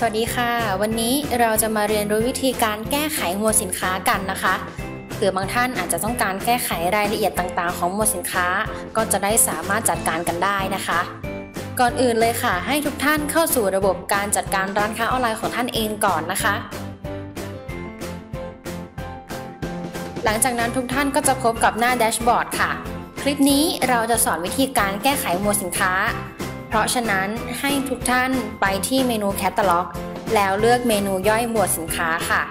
สวัสดีค่ะ วันนี้เราจะมาเรียนรู้วิธีการแก้ไขหมวดสินค้ากันนะคะเผื่อบางท่านอาจจะต้องการแก้ไขรายละเอียดต่างๆ ของหมวดสินค้า ก็จะได้สามารถจัดการกันได้นะคะ ก่อนอื่นเลยค่ะ ให้ทุกท่านเข้าสู่ระบบการจัดการร้านค้าออนไลน์ของท่านเองก่อนนะคะ หลังจากนั้นทุกท่านก็จะพบกับหน้าแดชบอร์ดค่ะ คลิปนี้เราจะสอนวิธีการแก้ไขหมวดสินค้า เพราะฉะนั้นให้ทุกท่านไปที่เมนูแคตตาล็อกแล้วเลือกเมนูย่อยหมวดสินค้าค่ะ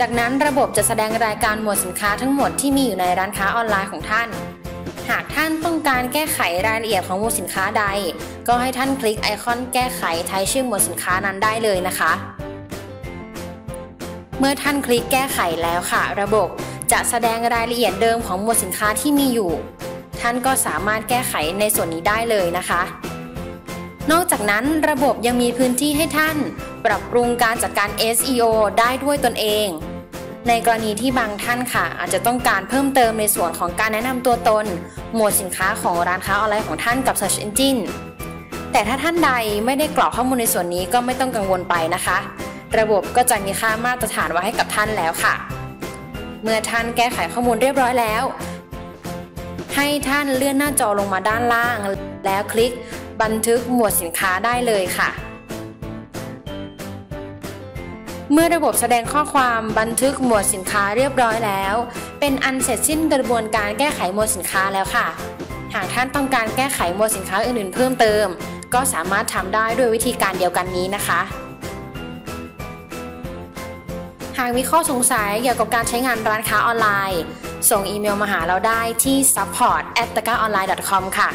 จากนั้นระบบจะแสดงรายการหมวดสินค้าทั้งหมดที่มีอยู่ในร้านค้าออนไลน์ของท่าน หากท่านต้องการแก้ไขรายละเอียดของหมวดสินค้าใด ก็ให้ท่านคลิกไอคอนแก้ไขไทยชื่อหมวดสินค้านั้นได้เลยนะคะ เมื่อท่านคลิกแก้ไขแล้วค่ะ ระบบจะแสดงรายละเอียดเดิมของหมวดสินค้าที่มีอยู่ ท่านก็สามารถแก้ไขในส่วนนี้ได้เลยนะคะ นอกจากนั้นระบบยังมีพื้นที่ให้ท่าน ปรับปรุงการจัดการ SEO ได้ด้วยตนเอง ในกรณีที่บางท่านค่ะ อาจจะต้องการเพิ่มเติมในส่วนของการแนะนำตัวตน หมวดสินค้าของร้านค้าออนไลน์ของท่านกับ Search Engine แต่ถ้าท่านใดไม่ได้กรอกข้อมูลในส่วนนี้ก็ไม่ต้องกังวลไปนะคะ ระบบก็จะมีค่ามาตรฐานไว้ให้กับท่านแล้วค่ะ เมื่อท่านแก้ไขข้อมูลเรียบร้อยแล้ว ให้ท่านเลื่อนหน้าจอลงมาด้านล่าง แล้วคลิกบันทึกหมวดสินค้าได้เลยค่ะ เมื่อระบบแสดงข้อความบันทึกหมวดสินค้าเรียบร้อยแล้ว เป็นอันเสร็จสิ้นกระบวนการแก้ไขหมวดสินค้าแล้วค่ะ หากท่านต้องการแก้ไขหมวดสินค้าอื่นๆ เพิ่มเติม ก็สามารถทำได้ด้วยวิธีการเดียวกันนี้นะคะ หากมีข้อสงสัยเกี่ยวกับการใช้งานร้านค้าออนไลน์ ส่งอีเมลมาหาเราได้ที่ support at t a k a o n l i n e com ค่ะ